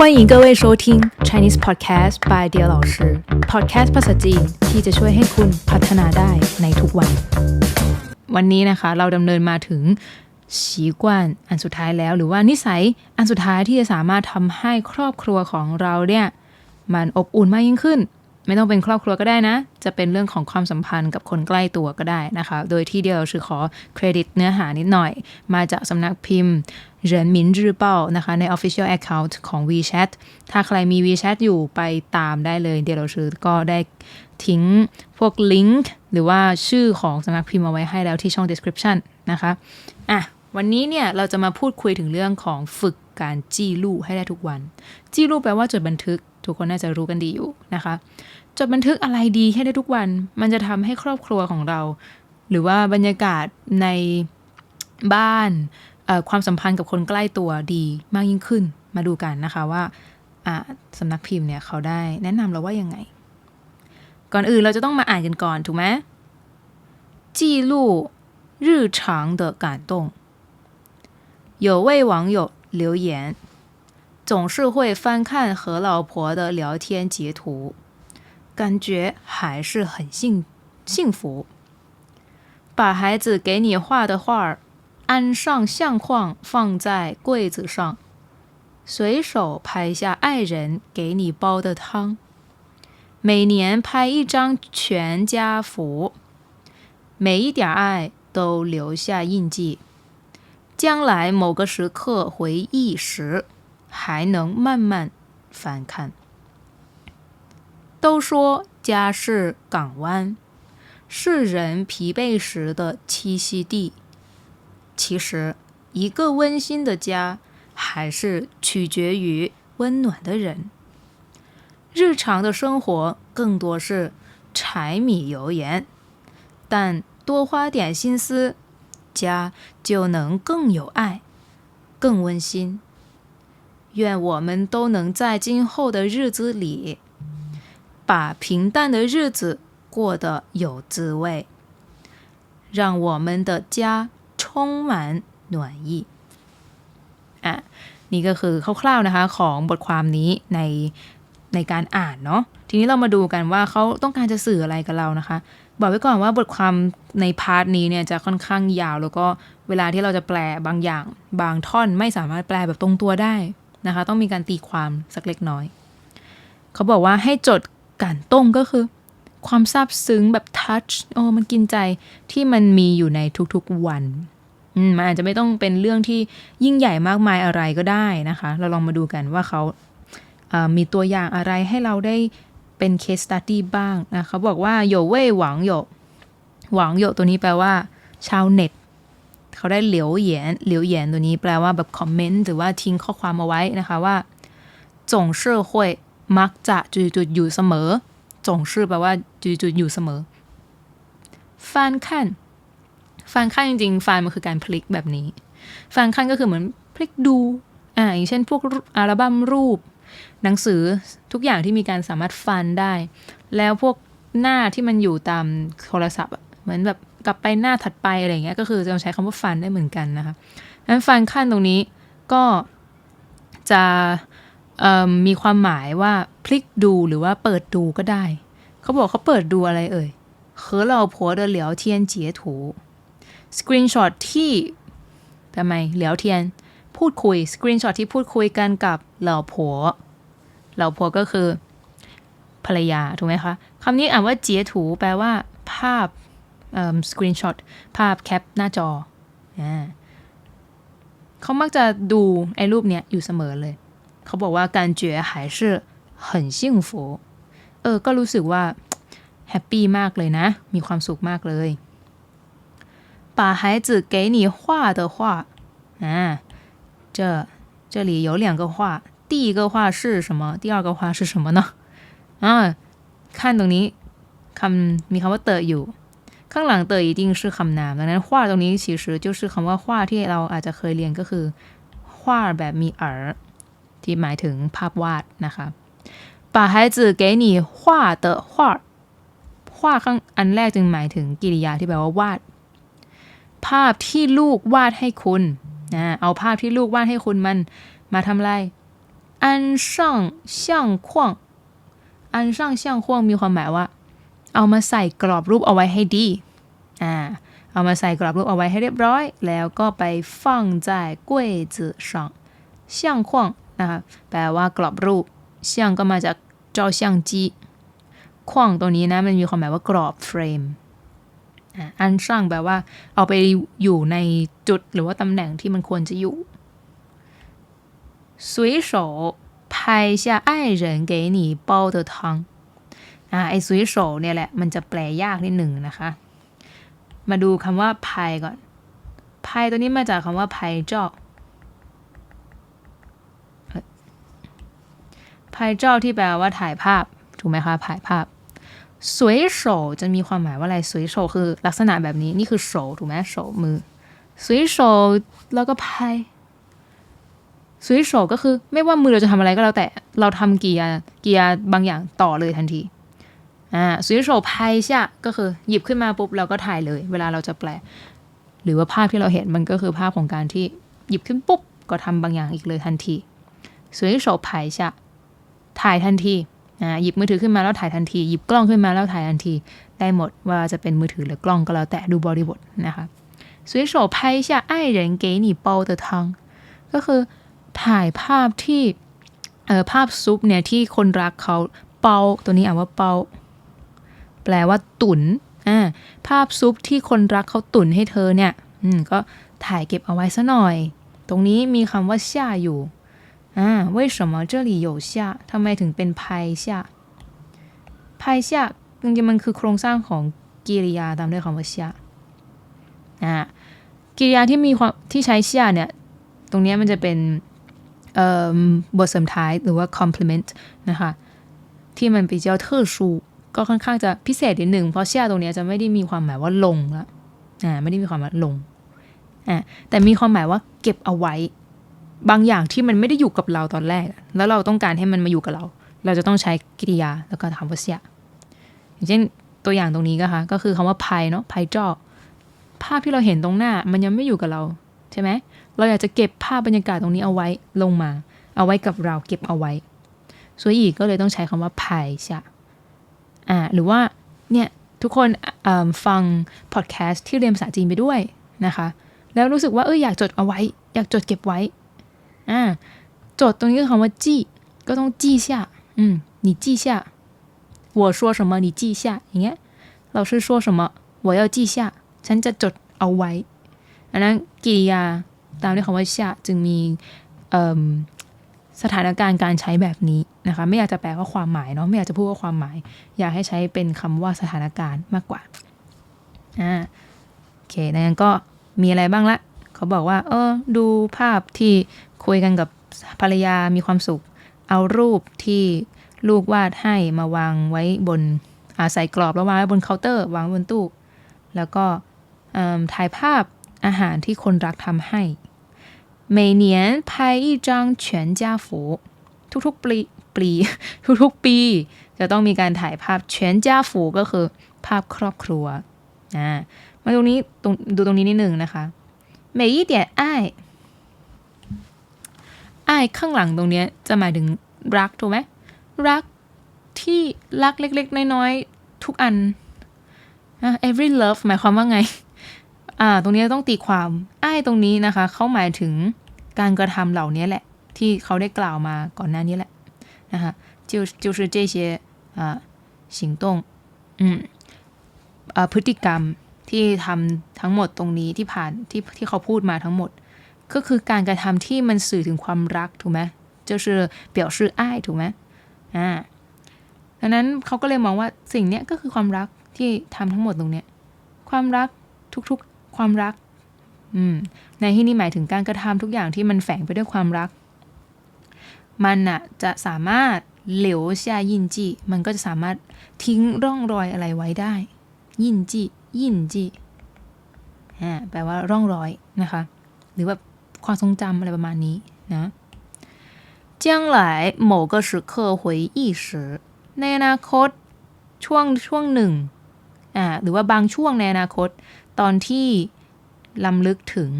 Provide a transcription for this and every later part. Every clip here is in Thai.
欢迎各位收听 Chinese Podcast by เดีย老师 Podcast ภาษาจีนที่จะช่วยให้คุณพัฒนาได้ในทุกวัน วันนี้นะคะเราดำเนินมาถึงสีกวนอันสุดท้ายแล้ว หรือว่านิสัยอันสุดท้ายที่จะสามารถทำให้ครอบครัวของเราเนี่ย มันอบอุ่นมากยิ่งขึ้น ไม่ต้องเป็นครอบครัวก็ได้นะ จะเป็นเรื่องของความสัมพันธ์กับคนใกล้ตัวก็ได้นะคะ โดยที่เดียวชื่อขอเครดิตเนื้อหานิดหน่อย มาจากสำนักพิมพ์ เหรินหมินจือเป้านะคะใน Official Account ของ WeChat ถ้าใครมี WeChat อยู่ไปตามได้เลย เดี๋ยวเราชื่อก็ได้ทิ้งพวกลิงก์หรือว่าชื่อของสำนักพิมพ์เอาไว้ให้แล้วที่ช่อง description นะคะอะวันนี้เนี่ยเราจะมาพูดคุยถึงเรื่องของฝึกการจี้ลู่ให้ได้ทุกวัน จี้ลู่แปลว่าจดบันทึก ทุกคนน่าจะรู้กันดีอยู่นะคะ จดบันทึกอะไรดีให้ได้ทุกวัน มันจะทำให้ครอบครัวของเรา หรือว่าบรรยากาศในบ้าน ความสัมพันธ์กับคนใกล้ตัวดีมากยิ่งขึ้น มาดูกันนะคะว่าอ่าสำนักพิมพ์เนี่ยเขาได้แนะนำเราว่ายังไง ก่อนอื่นเราจะต้องมาอ่านกันก่อนถูกไหม记录日常的感动有位网友留言总是会翻看和老婆的聊天截图感觉还是很幸幸福。把孩子给你画的画儿 安上相框，放在柜子上，随手拍下爱人给你煲的汤。每年拍一张全家福，每一点爱都留下印记。将来某个时刻回忆时，还能慢慢翻看。都说家是港湾，是人疲惫时的栖息地。其实，一个温馨的家，还是取决于温暖的人。日常的生活更多是柴米油盐，但多花点心思，家就能更有爱，更温馨。愿我们都能在今后的日子里，把平淡的日子过得有滋味，让我们的家 ชุ่มหมันหน่วยยี่อะนี่ก็คือคร่าวๆนะคะของบทความนี้ในในการอ่านเนาะทีนี้เรามาดูกันว่าเขาต้องการจะสื่ออะไรกับเรานะคะ บอกไว้ก่อนว่าบทความในพาร์ทนี้เนี่ยจะค่อนข้างยาว แล้วก็เวลาที่เราจะแปลบางอย่าง บางท่อนไม่สามารถแปลแบบตรงตัวได้นะคะ ต้องมีการตีความสักเล็กน้อย เขาบอกว่าให้จดการต้งก็คือ ความซาบซึ้งแบบทัชโอ้มันกินใจที่มันมีอยู่ในทุกๆวันมันอาจจะไม่ต้องเป็นเรื่องที่ยิ่งใหญ่มากมายอะไรก็ได้นะคะ เราลองมาดูกันว่าเขาเอ่อมีตัวอย่างอะไรให้เราได้เป็น case study บ้างนะเขาบอกว่าโยเว่ยหวังโยหวังโยตัวนี้แปลว่า ชาวเน็ต เขาได้เหลียวเหยียนเหลียวเหยียนตัวนี้แปลว่าแบบคอมเมนต์หรือว่าทิ้งข้อความเอาไว้นะคะว่าจงเชื่อหวยมักจะจุดๆอยู่เสมอ จงชื่อแปลว่าจุดๆอยู่เสมอฟานขั้นฟานขั้นจริงๆฟานมันคือการพลิกแบบนี้ฟานขั้นก็คือเหมือนพลิกดูอ่าอย่างเช่นพวกอัลบั้มรูป หนังสือทุกอย่างที่มีการสามารถฟันได้ แล้วพวกหน้าที่มันอยู่ตามโทรศัพท์เหมือนแบบกลับไปหน้าถัดไปอะไรเงี้ยก็คือจะใช้คำว่าฟันได้เหมือนกันนะคะนั้นฟันขั้นตรงนี้ก็จะมีความหมายว่า พลิกดูหรือว่าเปิดดูก็ได้ เขาบอกเขาเปิดดูอะไรเอ่ย和老婆的聊天截图 screenshot ที่ทำไมเหลียวเทียน พูดคุย screenshot ที่พูดคุยกันกับเหล่าผัวเหล่าผัวก็คือภรรยา ถูกไหมคะคำนี้อ่านว่าเจียถู แปลว่าภาพเอ่อ screenshot ภาพแคปหน้าจออ่าเขามักจะดูไอ้รูปเนี้ยอยู่เสมอเลย เขาบอกว่าการ觉还是 很幸福เออ ก็รู้สึกว่าแฮปปี้มากเลยนะ มีความสุขมากเลย把孩子给你画的画啊，这这里有两个画，第一个画是什么？第二个画是什么呢？啊，看ตรงนี้คำมีคำว่าเตออยู่ ข้างหลังเตอ一定是คำนามดังนั้น画ตรงนี้其实就是คำว่า画ที่เราอาจจะเคยเรียนก็คือ画แบบมีเออที่หมายถึงภาพวาดนะคะ 把孩子给你画的画画ข้างอันแรกจึงหมายถึงกิริยาที่แปลว่าวาด ภาพที่ลูกวาดให้คุณนะเอาภาพที่ลูกวาดให้คุณมันมาทำอะไร 安上相框อันช่างช่างควงมีความหมายว่า เอามาใส่กรอบรูปเอาไว้ให้ดี อ่า เอามาใส่กรอบรูปเอาไว้ให้เรียบร้อย แล้วก็ไป放在柜子上相框นะคะแปลว่ากรอบรูป 相ก็มาจากจอ相机框ตัวนี้นะมันมีความหมายว่ากรอบเฟรมอ่าอันช่างแปลว่า เอาไปอยู่ในจุดหรือว่าตำแหน่งที่มันควรจะอยู่随手拍下爱人给你煲的汤อ่าไอ้สุยโฉเนี่ยแหละ มันจะแปลยากนิดหนึ่งนะคะ มาดูคำว่าพายก่อนพายตัวนี้มาจากคำว่าพายเจ้า พายเจ้าที่แปลว่าถ่ายภาพ ถูกไหมคะถ่ายภาพสวยโฉจะมีความหมายว่าอะไรสวยโฉคือ ลักษณะแบบนี้นี่คือโฉถูกไหมโฉมือสวยโฉแล้วก็พายสวิชโฉก็คือไม่ว่ามือเราจะทำอะไรก็แล้วแต่เราทำกิริยากิริยาบางอย่างต่อเลยทันทีอ่าสวิชโฉพายชะก็คือหยิบขึ้นมาปุ๊บเราก็ถ่ายเลย เวลาเราจะแปล หรือว่าภาพที่เราเห็นมันก็คือภาพของการที่หยิบขึ้นปุ๊บก็ทำบางอย่างอีกเลยทันทีสวิชโฉพายชะ ถ่ายทันทีหยิบมือถือขึ้นมาแล้วถ่ายทันที หยิบกล้องขึ้นมาแล้วถ่ายทันที ได้หมดว่าจะเป็นมือถือหรือกล้องก็แล้วแต่ดูบริบทนะคะ随手拍โฉบไพ่ชาไก็คือถ่ายภาพที่เออภาพซุปเนี่ยที่คนรักเขาเปาตัวนี้อ่านว่าเปาแปลว่าตุน๋นภาพซุปที่คนรักเขาตุ๋นให้เธอเนี่ยอืมก็ถ่ายเก็บเอาไว้ซะหน่อย ตรงนี้มีคำว่าช่าอยู่ อ่า为什么这里有下ทำไมถึงเป็นภาย下ภาย下จริงๆมันคือโครงสร้างของกิริยาตามด้วยคำว่า下อ่ากิริยาที่มีความที่ใช้下เนี่ย ตรงนี้มันจะเป็นบทเสริมท้ายหรือว่า complement นะคะ ที่มันเป็นเจ้าเทอร์ชูก็ค่อนข้างจะพิเศษนิดหนึ่งเพราะเชื่อตรงนี้จะไม่ได้มีความหมายว่าลงละอ่าไม่ได้มีความหมายลงอ่าแต่มีความหมายว่าเก็บเอาไว้ บางอย่างที่มันไม่ได้อยู่กับเราตอนแรก แล้วเราต้องการให้มันมาอยู่กับเรา เราจะต้องใช้กริยาแล้วก็คำว่าเสียอย่างเช่นตัวอย่างตรงนี้ก็ค่ะก็คือคำว่าภายเนาะภายจอภาพที่เราเห็นตรงหน้ามันยังไม่อยู่กับเราใช่ไหมเราอยากจะเก็บภาพบรรยากาศตรงนี้เอาไว้ลงมา เอาไว้กับเราเก็บเอาไว้所以ก็เลยต้องใช้คำว่าภายชะอ่าหรือว่าเนี่ยทุกคนฟังพอดแคสต์ที่เรียนภาษาจีนไปด้วยนะคะ แล้วรู้สึกว่าเอออยากจดเอาไว้ อยากจดเก็บไว้ อ่าจดตรงนี้คือคำว่าจี้ก็ต้องจี้下อืม你记下我说什么你记下อย่างเงี้ย老师说什么我要记下ฉันจะจดเอาไว้อันนั้นกิริยาตามด้วยคำว่าชาจึงมีสถานการณ์การใช้แบบนี้นะคะไม่อยากจะแปลว่าความหมายเนาะไม่อยากจะพูดว่าความหมาย อยากให้ใช้เป็นคำว่าสถานการณ์มากกว่าอ่าโอเคนั้นก็มีอะไรบ้างละเขาบอกว่า เออดูภาพที่ คุยกันกับภรรยามีความสุข เอารูปที่ลูกวาดให้มาวางไว้บนอาใส่กรอบแล้ววางไว้บนเคาน์เตอร์ วางบนตู้ แล้วก็ถ่ายภาพอาหารที่คนรักทำให้每年拍一张全家福ทุกๆปีปีทุกๆปี จะต้องมีการถ่ายภาพ全家福ก็คือภาพครอบครัวอ่ามาตรงนี้ตรงดูตรงนี้นิดหนึ่งนะคะ每一点爱 爱ข้างหลังตรงนี้จะหมายถึงรักถูกไหมรักที่รักเล็กๆ น้อยๆ ทุกอัน every love หมายความว่าไงอ่า ตรงนี้ต้องตีความไอ้ตรงนี้นะคะ เขาหมายถึงการกระทำเหล่านี้แหละ ที่เขาได้กล่าวมาก่อนหน้านี้แหละนะคะ就就是这些อ่า行动อืมอ่าพฤติกรรมที่ทำทั้งหมดตรงนี้ที่ผ่านที่ที่เขาพูดมาทั้งหมด ก็คือการกระทำที่มันสื่อถึงความรักถูกไหม就是表示爱ถูกไหมอ่าดังนั้นเขาก็เลยมองว่าสิ่งนี้ก็คือความรักที่ทำทั้งหมดตรงเนี้ยความรักทุกๆความรัก อืม ในที่นี้หมายถึงการกระทำทุกอย่างที่มันแฝงไปด้วยความรัก มันอะจะสามารถเหลวชายินจีมันก็จะสามารถทิ้งร่องรอยอะไรไว้ได้ ยินจียินจีอ่าแปลว่าร่องรอยนะคะ หรือว่า ความทรงจำอะไรประมาณนี้นะ将来某个时刻回忆时ในอนาคตช่วงช่วงหนึ่งอ่าหรือว่าบางช่วงในอนาคต ตอนที่ลำลึกถึง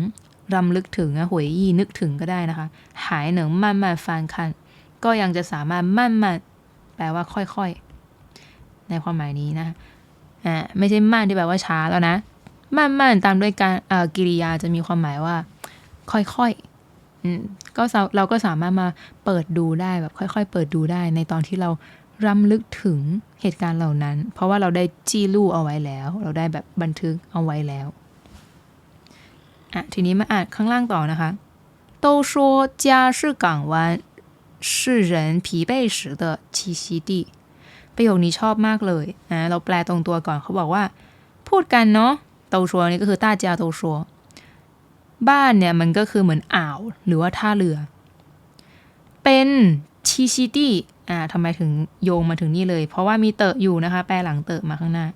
ลำลึกถึงอะหวยยี่นึกถึงก็ได้นะคะ หายหนึ่ง慢慢翻看 ก็ยังจะสามารถมั่นมันแปลว่าค่อยๆ ในความหมายนี้นะอ่าไม่ใช่มั่นที่แปลว่าช้าแล้วนะมั่นมั่นตามด้วยการเอ่อกิริยาจะมีความหมายว่า ค่อยๆอืมก็เราเราก็สามารถมาเปิดดูได้แบบค่อย ๆ เปิดดูได้ในตอนที่เรารำลึกถึงเหตุการณ์เหล่านั้น เพราะว่าเราได้จี้ลู่เอาไว้แล้ว เราได้แบบบันทึกเอาไว้แล้วอ่ะทีนี้มาอ่านข้างล่างต่อนะคะ都说家是港湾是人疲惫时的栖息地ประโยคนี้ชอบมากเลยนะเราแปลตรงตัวก่อนเขาบอกว่า พูดกันเนาะโตชัวนี่ก็คือต้าจาโตชัว บ้านเนี่ยมันก็คือเหมือนอ่าวหรือว่าท่าเรือ เป็นชีชิตี้อ่าทำไมถึงโยงมาถึงนี่เลย เพราะว่ามีเตอะอยู่นะคะ แปลหลังเตอะมาข้างหน้า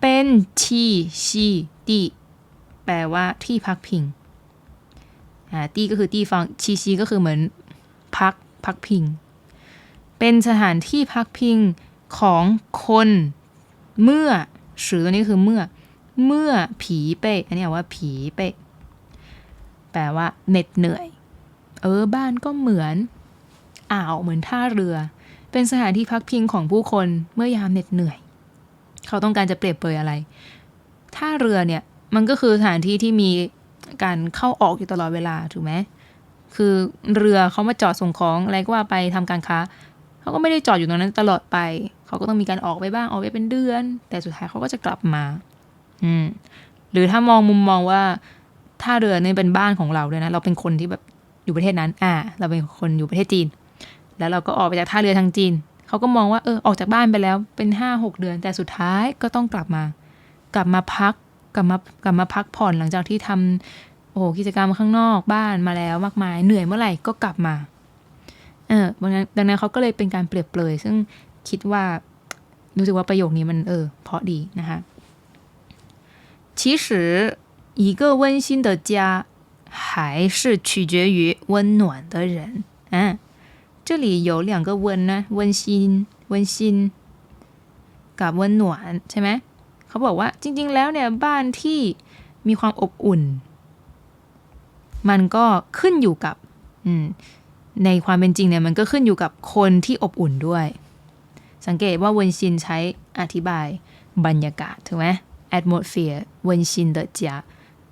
เป็นชีชิตี้แปลว่าที่พักพิงอ่าตี้ก็คือตี้ฟังชีชีก็คือเหมือนพักพักพิง เป็นสถานที่พักพิงของคนเมื่อสือตัวนี้คือเมื่อ เมื่อผีเป้อันนี้ว่าผีเป้ แปลว่าเหน็ดเหนื่อย เออ บ้านก็เหมือน อ่าวเหมือนท่าเรือ เป็นสถานที่พักพิงของผู้คนเมื่อยามเหน็ดเหนื่อย เขาต้องการจะเปรียบเปรยอะไร ท่าเรือเนี่ย มันก็คือสถานที่ที่มีการเข้าออกอยู่ตลอดเวลาถูกไหมคือเรือเขามาจอดส่งของอะไรก็ว่าไปทำการค้าเขาก็ไม่ได้จอดอยู่ตรงนั้นตลอดไป เขาก็ต้องมีการออกไปบ้างออกไปเป็นเดือน แต่สุดท้ายเขาก็จะกลับมา อืมหรือถ้ามองมุมมองว่า ท่าเรือเนี่ยเป็นบ้านของเราด้วยนะ เราเป็นคนที่แบบอยู่ประเทศนั้น อ่า เราเป็นคนอยู่ประเทศจีน แล้วเราก็ออกไปจากท่าเรือทางจีน เขาก็มองว่าเออออกจากบ้านไปแล้วเป็นห้าหกเดือน แต่สุดท้ายก็ต้องกลับมา กลับมาพัก กลับมากลับมาพักผ่อนหลังจากที่ทำโอ้โหกิจกรรมข้างนอกบ้านมาแล้วมากมาย เหนื่อยเมื่อไหร่ก็กลับมา เออดังนั้นดังนั้นเขาก็เลยเป็นการเปรียบเปรยซึ่งคิดว่ารู้สึกว่าประโยคนี้มันเออเพราะดีนะคะ其实一个温馨的家还是取决于温暖的人啊这里有两个温นะ温馨温馨กับ温暖ใช่ไหมเขาบอกว่าจริง ๆ แล้วเนี่ยบ้านที่มีความอบอุ่น มันก็ขึ้นอยู่กับอืม ในความเป็นจริงเนี่ยมันก็ขึ้นอยู่กับคนที่อบอุ่นด้วย สังเกตว่าเวนชินใช้อธิบายบรรยากาศถูกไหม atmosphere เวนชินเดจา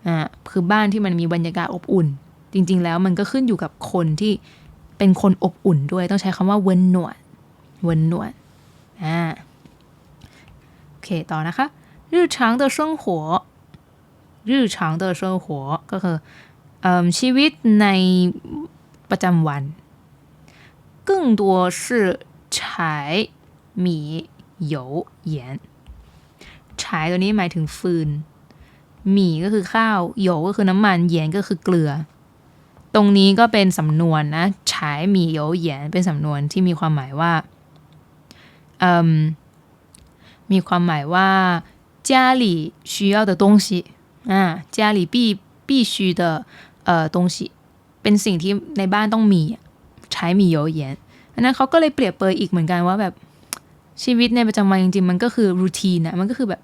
อ่าคือบ้านที่มันมีบรรยากาศอบอุ่น จริง ๆ แล้วมันก็ขึ้นอยู่กับคนที่เป็นคนอบอุ่นด้วย ต้องใช้คำว่าเวนหนวดเวนหนวดอ่าโอเค ต่อนะคะ日常的生活日常的生活ก็คือเอ่อชีวิตในประจำวัน 更多是柴米油盐柴ตัวนี้หมายถึงฟืน หมี่ก็คือข้าวโยก็คือน้ำมันเย็นก็คือเกลือ ตรงนี้ก็เป็นสำนวนนะฉายหมี่โยเหยียนเป็นสำนวนที่มีความหมายว่ามีความหมายว่า家里需要的东西อ่า家里必必须的เอ่อ东西เป็นสิ่งที่ในบ้านต้องมีใช้มีโยเยนอันนั้นเขาก็เลยเปรียบเปรยอีกเหมือนกันว่าแบบชีวิตในประจำวันจริงๆ มันก็คือรูทีนนะมันก็คือแบบ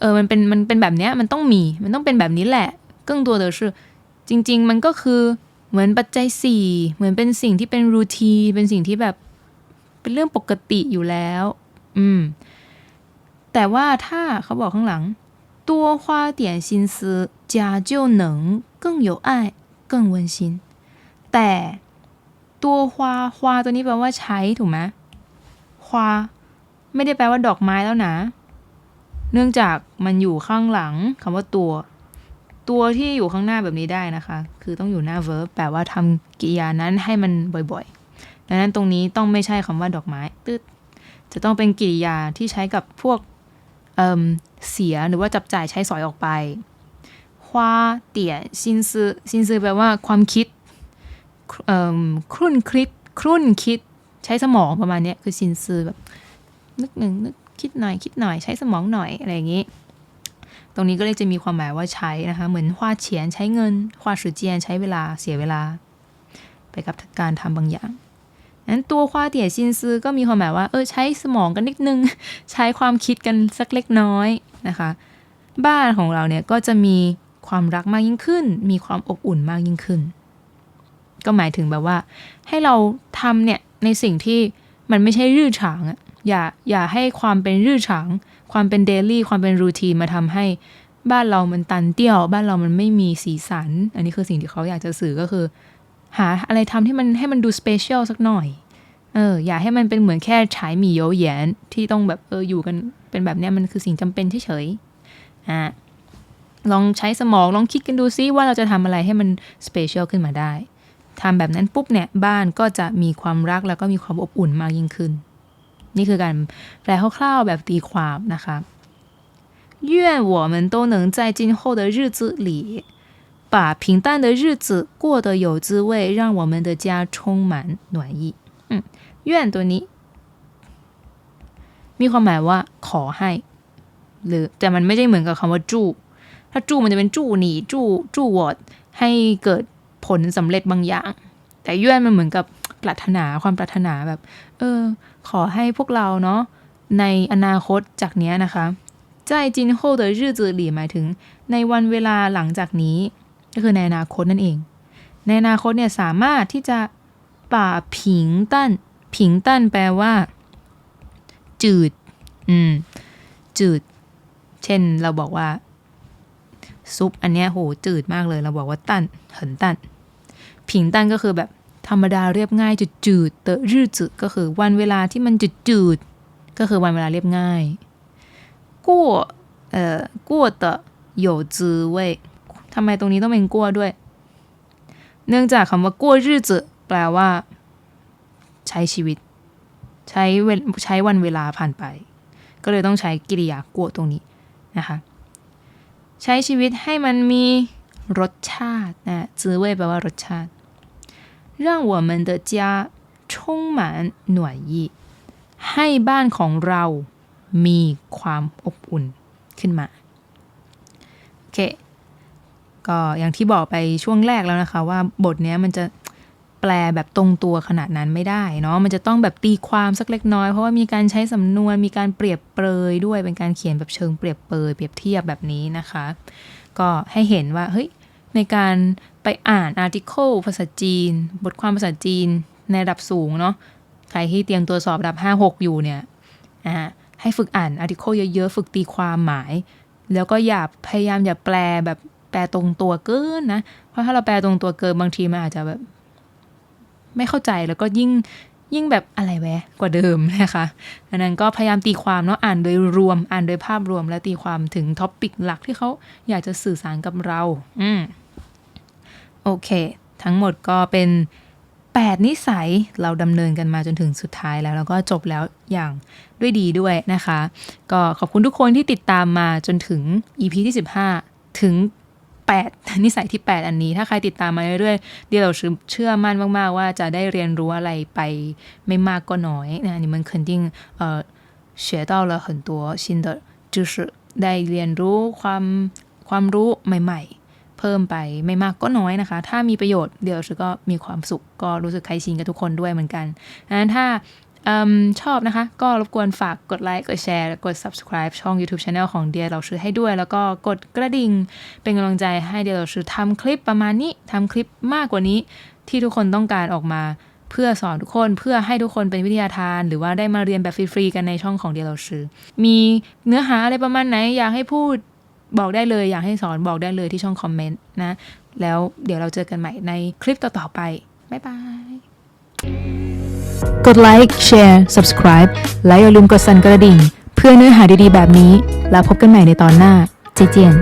เออมันเป็นมันเป็นแบบเนี้ยมันต้องมีมันต้องเป็นแบบนี้แหละ更多的是จริง ๆ มันก็คือเหมือนปัจจัยสี่เหมือนเป็นสิ่งที่เป็นรูทีนเป็นสิ่งที่แบบเป็นเรื่องปกติอยู่แล้ว อืม แต่ว่าถ้าเขาบอกข้างหลัง多花点心思家就能更有爱更温馨แต่ตัวฮวาฮวาตัวนี้แปลว่าใช้ถูกไหมฮวาไม่ได้แปลว่าดอกไม้แล้วนะ เนื่องจากมันอยู่ข้างหลังคำว่าตัว ตัวที่อยู่ข้างหน้าแบบนี้ได้นะคะ คือต้องอยู่หน้า verb แปลว่าทำกิริยานั้นให้มันบ่อยๆ ดังนั้นตรงนี้ต้องไม่ใช่คำว่าดอกไม้ตืดจะต้องเป็นกิริยาที่ใช้กับพวกเเสียหรือว่าจับจ่ายใช้สอยออกไปควาเตี่ยซินซือซินซือแปลว่าความคิดครุ่นคิด ครุ่นคิดใช้สมองประมาณนี้คือซินซือแบบนึกหนึ่งนึก คิดหน่อยคิดหน่อยใช้สมองหน่อยอะไรอย่างนี้ ตรงนี้ก็เลยจะมีความหมายว่าใช้นะคะเหมือนว่าเฉียนใช้เงินว่าสือเจียนใช้เวลาเสียเวลา ไปกับการทำบางอย่างนั้นตัวควาเตี่ยซินซือก็มีความหมายว่าเออใช้สมองกันนิดนึง ใช้ความคิดกันสักเล็กน้อยนะคะ บ้านของเราเนี่ยก็จะมีความรักมากยิ่งขึ้น มีความอบอุ่นมากยิ่งขึ้น ก็หมายถึงแบบว่า ให้เราททำเนี่ยในสิ่งที่มันไม่ใช่รื่อฉางอะ อย่าอย่าให้ความเป็นรื่อฉางความเป็นเดลี่ความเป็นรูทีนมาทำให้บ้านเรามันตันเตี้ยว บ้านเรามันไม่มีสีสัน อันนี้คือสิ่งที่เขาอยากจะสื่อก็คือ หาอะไรทำที่มันให้มันดูสเปเชียลสักหน่อยเอออย่าให้มันเป็นเหมือนแค่ฉายหมี่โยแยนที่ต้องแบบเอออยู่กันเป็นแบบเนี้ยมันคือสิ่งจำเป็นเฉยๆอะลองใช้สมองลองคิดกันดูซิว่าเราจะทำอะไรให้มันสเปเชียลขึ้นมาได้ทำแบบนั้นปุ๊บเนี่ยบ้านก็จะมีความรักแล้วก็มีความอบอุ่นมากยิ่งขึ้น นี่คือการแปลคร่าวๆแบบตีความนะคะ愿我们都能在今后的日子里把平淡的日子过得有滋味，让我们的家充满暖意。嗯，愿ตัวนี้ มีความหมายว่าขอให้ หรือแต่มันไม่ได้เหมือนกับคำว่าจู้ ถ้าจู้มันจะเป็นจู้หนีจู้จู้วอดให้เกิดผลสำเร็จบางอย่าง แต่ยื่นมันเหมือนกับปรารถนาความปรารถนาแบบ เออ ขอให้พวกเราเนาะในอนาคตจากเนี้ยนะคะ在今后的日子里หมายถึง ในวันเวลาหลังจากนี้ ก็คือในอนาคตนั่นเอง ในอนาคตเนี่ยสามารถที่จะป่าผิงตั้นผิงตั้นแปลว่า จืด อืม จืด เช่นเราบอกว่า ซุปอันเนี้ยโหจืดมากเลย เราบอกว่าตั้นเหินตั้น ผิงตั้นก็คือแบบ ธรรมดาเรียบง่ายจืดจืดๆเตอรื่อจืดก็คือวันเวลาที่มันจืดจืดๆก็คือวันเวลาเรียบง่ายกั่วเอ่อกั่วเตอ有滋味ทำไมตรงนี้ต้องเป็นกั่วด้วย เนื่องจากคำว่ากั่วรื่อจืดแปลว่า ใช้ชีวิต ใช้เวลใช้วันเวลาผ่านไป ก็เลยต้องใช้กิริยากั่วตรงนี้นะคะ ใช้ชีวิตให้มันมีรสชาตินะ滋味แปลว่ารสชาติ 让我们的家充满暖意ให้บ้านของเรามีความอบอุ่นขึ้นมา โอเค ก็อย่างที่บอกไปช่วงแรกแล้วนะคะ ว่าบทเนี้ยมันจะแปลแบบตรงตัวขนาดนั้นไม่ได้เนาะ มันจะต้องแบบตีความสักเล็กน้อย เพราะว่ามีการใช้สำนวน มีการเปรียบเปรยด้วย เป็นการเขียนแบบเชิงเปรียบเปรย เปรียบเทียบแบบนี้นะคะ ก็ให้เห็นว่า เฮ้ย ในการไปอ่านอาร์ติเคิลภาษาจีน บทความภาษาจีนในระดับสูงเนาะใครที่เตรียมตัวสอบระดับ 5 6 อยู่เนี่ยให้ฝึกอ่านอาร์ติเคิลเยอะๆ ฝึกตีความหมาย แล้วก็อย่าพยายามอย่าแปลแบบแปลตรงตัวเกินนะ เพราะถ้าเราแปลตรงตัวเกินบางทีมันอาจจะแบบ ไม่เข้าใจแล้วก็ยิ่งยิ่งแบบอะไรแวะกว่าเดิมนะคะอันนั้นก็พยายามตีความเนาะอ่านโดยรวม อ่านโดยภาพรวมและตีความถึงท็อปิกหลักที่เขาอยากจะสื่อสารกับเรา อืม โอเค ทั้งหมดก็เป็น 8 นิสัยเราดำเนินกันมาจนถึงสุดท้ายแล้ว แล้วก็จบแล้วอย่างด้วยดีด้วยนะคะ ก็ขอบคุณทุกคนที่ติดตามมาจนถึง EP ที่ 15 ถึง 8 นิสัยที่ 8 อันนี้ ถ้าใครติดตามมาเรื่อยๆเดี๋ยวเราเชื่อมั่นมากๆ ว่าจะได้เรียนรู้อะไรไปไม่มากก็น้อยนะ你们肯定呃学到了很多新的知识ได้เรียนรู้ความความรู้ใหม่ ๆ เพิ่มไปไม่มากก็น้อยนะคะ ถ้ามีประโยชน์เดี๋ยวฉันก็มีความสุขก็รู้สึกใครชินกับทุกคนด้วยเหมือนกันดังนั้นถ้าอชอบนะคะ ก็รบกวนฝากกดไลค์ กดแชร์ กด subscribe ช่อง YouTube Channel ของเดียเราชื่อให้ด้วย แล้วก็กดกระดิ่ง เป็นกำลังใจให้เดียเราชื่อทำคลิปประมาณนี้ทำคลิปมากกว่านี้ ที่ทุกคนต้องการออกมาเพื่อสอนทุกคนเพื่อให้ทุกคนเป็นวิทยาทาน หรือว่าได้มาเรียนแบบฟรีๆกันในช่องของเดียเราชื่อมีเนื้อหาอะไรประมาณไหนอยากให้พูด บอกได้เลยอยากให้สอนบอกได้เลยที่ช่องคอมเมนต์นะ แล้วเดี๋ยวเราเจอกันใหม่ในคลิปต่อ ๆ ไป บ๊ายบาย กดไลค์แชร์ subscribe และอย่าลืมกดสั่นกระดิ่ง เพื่อเนื้อหาดีๆ แบบนี้ แล้วพบกันใหม่ในตอนหน้า เจเจียน